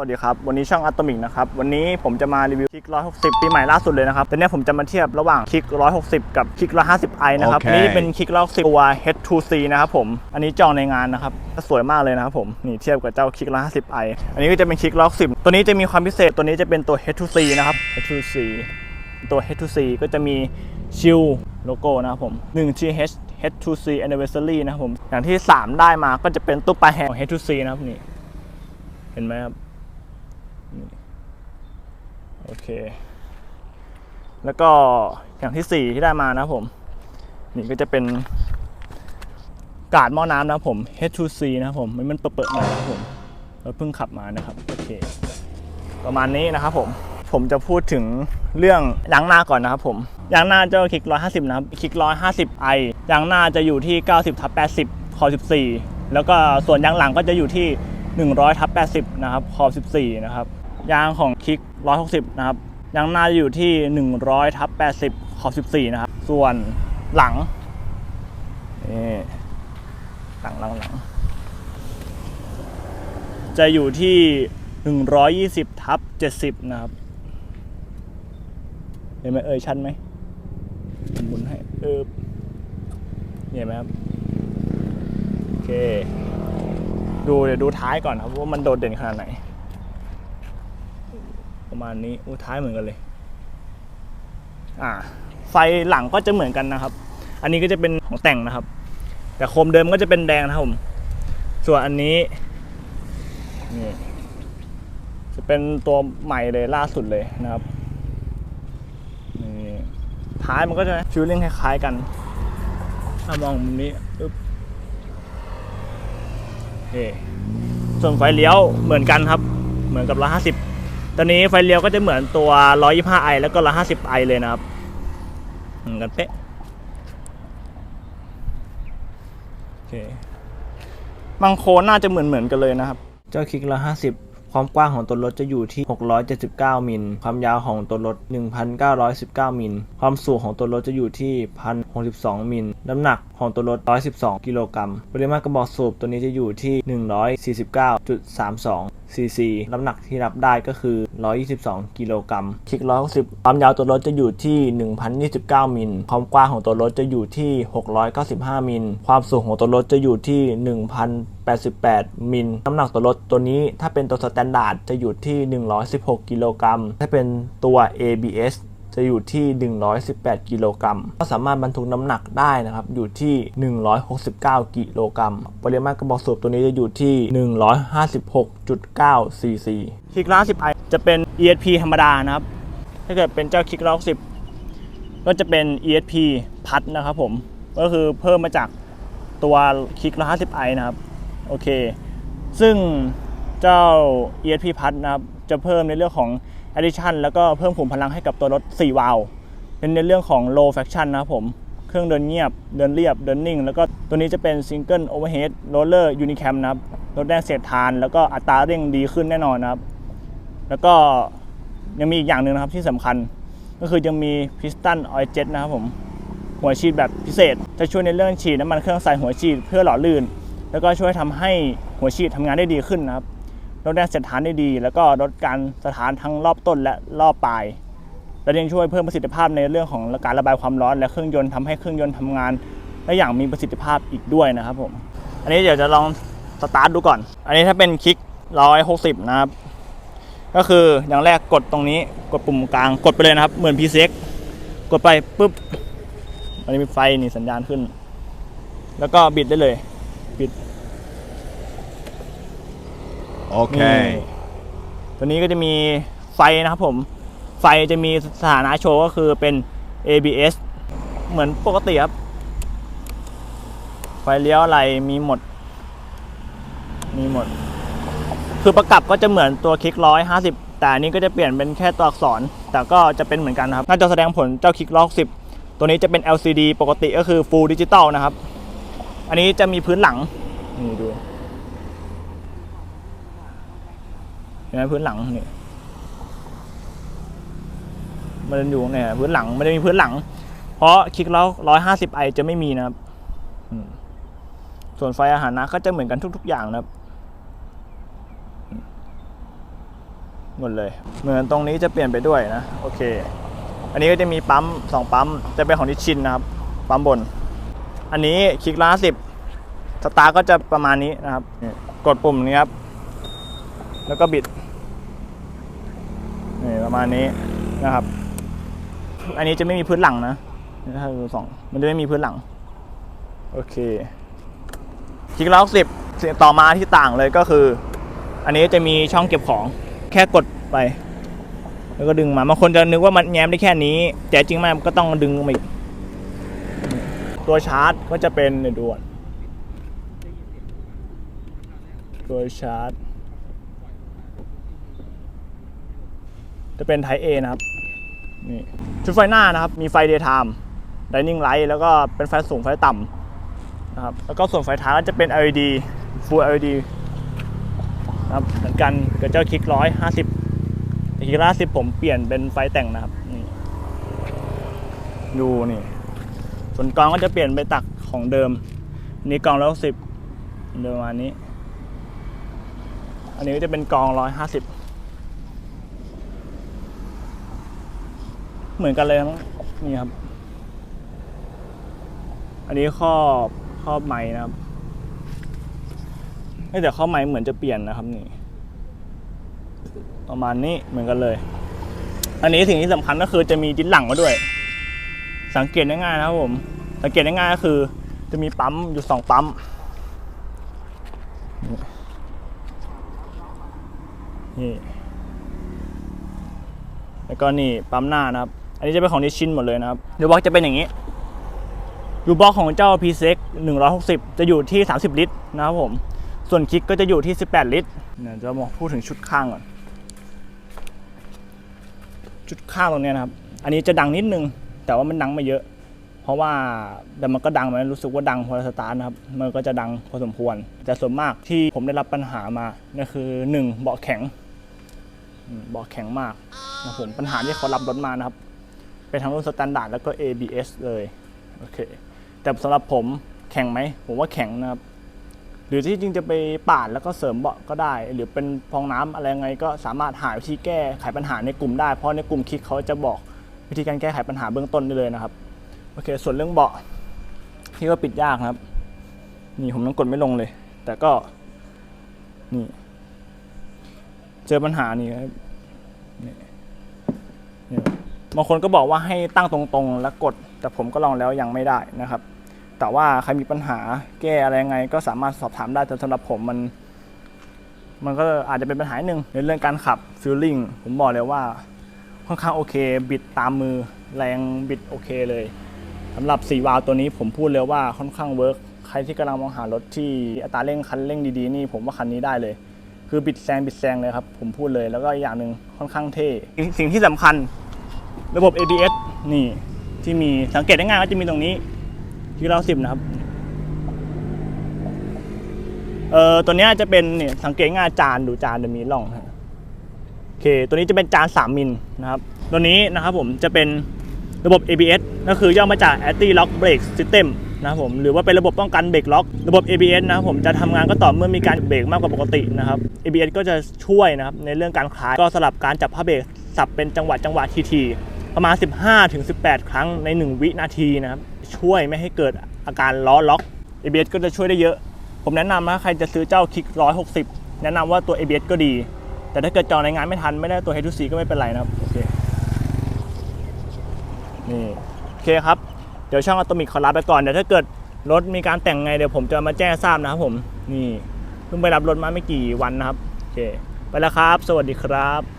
วัสดีครับ วันนี้ช่องอัตโตมิกนะครับ วันนี้ผมจะมารีวิวคลิก 160 ปีใหม่ล่าสุดเลยนะครับแต่เนี้ยผมจะมาเทียบระหว่างคลิก 160 กับคลิก 150i นะครับโอเคนี่เป็นคลิก 160 ตัว H2C นะครับผม อันนี้จองในงานนะครับ สวยมากเลยนะครับผม นี่เทียบกับเจ้าคลิก 150i อันนี้ก็จะเป็นคลิก 160 ตัวนี้จะมีความพิเศษ ตัวนี้จะเป็นตัว H2C นะครับ H2C ตัว H2C ก็จะมีชิลโลโก้นะครับผม 1 GH H2C Anniversary นะครับผม อย่างที่ 3 ได้มาก็จะเป็นตุ๊กปลาแหงของ H2C นะครับนี่ เห็นไหมครับนี่ โอเค แล้วก็อย่างที่ 4 ที่ได้มานะผม นี่ก็จะเป็นกาดหม้อน้ำนะผม H2C นะผมมันมันเปิดๆหน่อยนะผมเราเพิ่งขับมานะครับ โอเค ประมาณนี้นะครับผม ผมจะพูดถึงเรื่องยางหน้าก่อนนะครับผม ยางหน้าจ้าคลิก 150 นะครับ คลิก 150 i ยางหน้าจะอยู่ที่ 90ทับ80 คอ 14 แล้วก็ส่วนยางหลังก็จะอยู่ที่ 100ทับ80 นะครับ คอ 14 นะครับ ยางของคลิก 160 นะครับยางหน้าจะอยู่ที่ 100ทับ80คอบ 14 นะครับ ส่วนหลังนี่หลังหลังหลังจะอยู่ที่ 120ทับ70 นะครับเห็นไหมเอ่ยชันไหมผมหมุนให้เออเห็นไหมครับโอเค ดูเดี๋ยวดูท้ายก่อนครับว่ามันโดดเด่นขนาดไหน ประมาณนี้อู้ท้ายเหมือนกันเลย อ่า ไฟหลังก็จะเหมือนกันนะครับ อันนี้ก็จะเป็นของแต่งนะครับ แต่โคมเดิมก็จะเป็นแดงนะครับผม ส่วนอันนี้นี่จะเป็นตัวใหม่เลยล่าสุดเลยนะครับนี่ท้ายมันก็จะฟิลลิ่งคล้ายๆกันถ้ามองมุมนี้อึ๊บโอเคส่วนไฟเลี้ยวเหมือนกันครับ เหมือนกับ150 ตอนนี้ไฟเลี้ยวก็จะเหมือนตัว 125i แล้วก็ 150i เลยนะครับเหมือนกันเป๊ะโอเคมังโคนน่าจะเหมือนเหมือนกันเลยนะครับ เจ้าคลิก150 ความกว้างของตัวรถจะอยู่ที่ 679 มิล ความยาวของตัวรถ 1,919 มิล ความสูงของตัวรถจะอยู่ที่ 1,062 มิล น้ำหนักของตัวรถ 112 กิโลกรัม ปริมาตรกระบอกสูบตัวนี้จะอยู่ที่ 149.32 ซีซี น้ำหนักที่รับได้ก็คือ 122 กิโลกรัมคลิก 160 ความยาวตัวรถจะอยู่ที่ 1,029 มิล ความกว้างของตัวรถจะอยู่ที่ 695 มิล ความสูงของตัวรถจะอยู่ที่ 1,088 มิล น้ำหนักตัวรถตัวนี้ถ้าเป็นตัวสแตนดาร์ดจะอยู่ที่ 116 กิโลกรัม ถ้าเป็นตัว ABS จะอยู่ที่ 118 กิโลกรัม ก็สามารถบรรทุกน้ำหนักได้นะครับ อยู่ที่ 169 กิโลกรัม ปริมาตรกระบอกสูบตัวนี้จะอยู่ที่ 156.9 ซีซี คลิกล้า10 i จะเป็น ESP ธรรมดานะครับ ถ้าเกิดเป็นเจ้าคลิกล้า10 ก็จะเป็น ESP พัดนะครับผม ก็คือเพิ่มมาจากตัวคลิกล้า50 i นะครับ โอเค ซึ่งเจ้า ESP พัดนะครับ จะเพิ่มในเรื่องของ addition แล้วก็เพิ่มขุมพลังให้กับตัวรถ 4 วาล์วเป็นในเรื่องของ low fraction นะครับผมเครื่องเดินเงียบ เดินเรียบ เดินนิ่ง แล้วก็ตัวนี้จะเป็น single overhead roller unicam นะครับลดแรงเสียดทาน แล้วก็อัตราเร่งดีขึ้นแน่นอนนะครับ แล้วก็ยังมีอีกอย่างหนึ่งนะครับที่สำคัญก็คือยังมี piston oil jet นะครับผมหัวฉีดแบบพิเศษ จะช่วยในเรื่องฉีดน้ำมันเครื่องใส่หัวฉีดเพื่อหล่อลื่น แล้วก็ช่วยทำให้หัวฉีดทำงานได้ดีขึ้นนะครับ ลดแรงเสียดทานได้ดี แล้วก็ลดการสถานทั้งรอบต้นและรอบปลาย และยังช่วยเพิ่มประสิทธิภาพในเรื่องของการระบายความร้อน และเครื่องยนต์ทำให้เครื่องยนต์ทำงานได้อย่างมีประสิทธิภาพอีกด้วยนะครับผม อันนี้เดี๋ยวจะลองสตาร์ทดูก่อน อันนี้ถ้าเป็นคลิก160นะครับ ก็คืออย่างแรกกดตรงนี้กดปุ่มกลางกดไปเลยนะครับ เหมือน PCX กดไปปุ๊บอันนี้มีไฟนี่สัญญาณขึ้น แล้วก็บิดได้เลยบิด Okay. นี่ตัวนี้ก็จะมีไฟนะครับผม ไฟจะมีสถานะโชว์ก็คือเป็น ABS เหมือนปกติครับ ไฟเลี้ยวอะไรมีหมด มีหมด คือประกับก็จะเหมือนตัวคลิกร้อยห้าสิบแต่อันนี้ก็จะเปลี่ยนเป็นแค่ตัวอักษร แต่ก็จะเป็นเหมือนกันนะครับน่าจะแสดงผลเจ้าคลิกร้อยสิบตัวนี้จะเป็น LCD ปกติก็คือ Full Digital นะครับ อันนี้จะมีพื้นหลัง นี่ดู เห็นไหมพื้นหลังนี่มันอยู่เนี่ยพื้นหลังไมันจะมีพื้นหลัง เพราะคลิกแล้วร้อยห้าสิบไอจะไม่มีนะครับส่วนไฟอาหารนะก็จะเหมือนกันทุก ๆ อย่างนะครับหมดเลย เหมือนตรงนี้จะเปลี่ยนไปด้วยนะ โอเค อันนี้ก็จะมีปั๊มสองปั๊มจะเป็นของนิชินนะครับ ปั๊มบน อันนี้คลิกละสิบสตาร์ก็จะประมาณนี้นะครับ กดปุ่มนี้ครับ แล้วก็บิดนี่ประมาณนี้นะครับ อันนี้จะไม่มีพื้นหลังนะถ้าดูสองมันจะไม่มีพื้นหลัง โอเคคลิกละสิบต่อมาที่ต่างเลยก็คือ อันนี้จะมีช่องเก็บของ แค่กดไป แล้วก็ดึงมาบางคนจะนึกว่ามันแง้มได้แค่นี้ แต่จริงๆมันก็ต้องดึงมาอีกตัวชาร์จก็จะเป็นเดี๋ยวดูก่อนตัวชาร์จ จะเป็น Type A นะครับนี่ชุดไฟหน้านะครับ มีไฟ daytime dining light แล้วก็เป็นไฟสูงไฟต่ำนะครับแล้วก็ส่วนไฟท้ายก็จะเป็น LED full LED นะครับเหมือนกันกับเจ้าคลิกร้อยห้าสิบแต่คลิกร้อยสิบผมเปลี่ยนเป็นไฟแต่งนะครับนี่ดูนี่ ส่วนกองก็จะเปลี่ยนไปตักของเดิมนนี้กองร้อยสิบเดิมประมาณนี้ อันนี้ก็จะเป็นกองร้อยห้าสิบ เหมือนกันเลยมั้งนี่ครับ อันนี้ครอบครอบไม้นะครับเอ้ยแต่ครอบไม้เหมือนจะเปลี่ยนนะครับนี่ ประมาณนี้เหมือนกันเลย อันนี้สิ่งที่สำคัญก็คือจะมีดิ้นหลังมาด้วย สังเกตได้ง่ายนะครับผม สังเกตได้ง่ายก็คือ จะมีปั๊มอยู่สองปั๊มนี่แล้วก็นี่ปั๊มหน้านะครับ อันนี้จะเป็นของนิชินหมดเลยนะครับเดี๋ยวบล็อกจะเป็นอย่างนี้ยูบล็อกของเจ้า p ีเซ็ก160 จะอยู่ที่ 30 ลิตรนะครับผม ส่วนคิกก็จะอยู่ที่ 18 ลิตรเนี่ยจะมาพูดถึงชุดข้างก่อน ชุดข้างตรงนี้นะครับ อันนี้จะดังนิดนึง แต่ว่ามันดังไม่เยอะ เพราะว่าแต่มันก็ดังมันรู้สึกว่าดังพอสตาร์ทนะครับ มันก็จะดังพอสมควร แต่ส่วนมากที่ผมได้รับปัญหามานั่นคือ 1 เบาะแข็ง เบาะแข็งมากนะผม ปัญหาที่เขารับรถมานะครับ เป็นทั้งรุ่นสแตนดาร์ดแล้วก็ ABS เลยโอเคแต่สำหรับผมแข็งไหมผมว่าแข็งนะครับ หรือที่จริงจะไปปาดแล้วก็เสริมเบาะก็ได้ หรือเป็นฟองน้ำอะไรไงก็สามารถหาวิธีแก้ไขปัญหาในกลุ่มได้ เพราะในกลุ่มคลิกเขาจะบอกวิธีการแก้ไขปัญหาเบื้องต้นได้เลยนะครับโอเค ส่วนเรื่องเบาะที่ว่าปิดยากนะครับ นี่ผมต้องกดไม่ลงเลย แต่ก็นี่เจอปัญหานี่ครับนี่นี่ บางคนก็บอกว่าให้ตั้งตรงๆ แล้วกด แต่ผมก็ลองแล้วยังไม่ได้นะครับ แต่ว่าใครมีปัญหาแก้อะไรยังไง ก็สามารถสอบถามได้แต่สำหรับผมมัน มันก็อาจจะเป็นปัญหาหนึ่งในเรื่องการขับฟิลลิ่งผมบอกเลยว่าค่อนข้างโอเค บิดตามมือแรงบิดโอเคเลยสำหรับ4วาล์วตัวนี้ผมพูดเลยว่าค่อนข้างเวิร์กใครที่กำลังมองหารถที่อัตราเร่งคันเร่งดีๆนี่ผมว่าคันนี้ได้เลย คือบิดแซงบิดแซงเลยครับผมพูดเลยแล้วก็อีกอย่างหนึ่งค่อนข้างเท่สิ่งที่สำคัญ ระบบ ABS นี่ที่มีสังเกตได้ง่ายว่าจะมีตรงนี้ที่เราสิบนะครับเอ่อตัวนี้จะเป็นเนี่ยสังเกตง่ายจานดูจานจะมีร่องฮะโอเค ตัวนี้จะเป็นจาน 3 มิลนะครับ ตัวนี้นะครับผมจะเป็นระบบ ABS ก็คือย่อมาจาก Anti Lock Brake System นะครับผมหรือว่าเป็นระบบป้องกันเบรกล็อก ระบบ ABS นะครับผมจะทำงานก็ต่อเมื่อมีการเบรกมากกว่าปกตินะครับ ABS ก็จะช่วยนะครับในเรื่องการคลายก็สลับการจับผ้าเบรกสับเป็นจังหวะจังหวะทีๆ ประมาณ 15-18 ครั้งใน 1 วินาทีนะครับ ช่วยไม่ให้เกิดอาการล้อล็อก ABS ก็จะช่วยได้เยอะ ผมแนะนำนะใครจะซื้อเจ้าคลิก160 แนะนำว่าตัว ABS ก็ดี แต่ถ้าเกิดจองในงานไม่ทันไม่ได้ตัว H2C ก็ไม่เป็นไรนะครับโอเคนี่โอเคครับ เดี๋ยวช่องอะตอมิกขอลาไปก่อนเดี๋ยวถ้าเกิดรถมีการแต่งไงเดี๋ยวผมจะมาแจ้งทราบนะครับผมนี่เพิ่งไปรับรถมาไม่กี่วันนะครับโอเคไปแล้วครับ สวัสดีครับ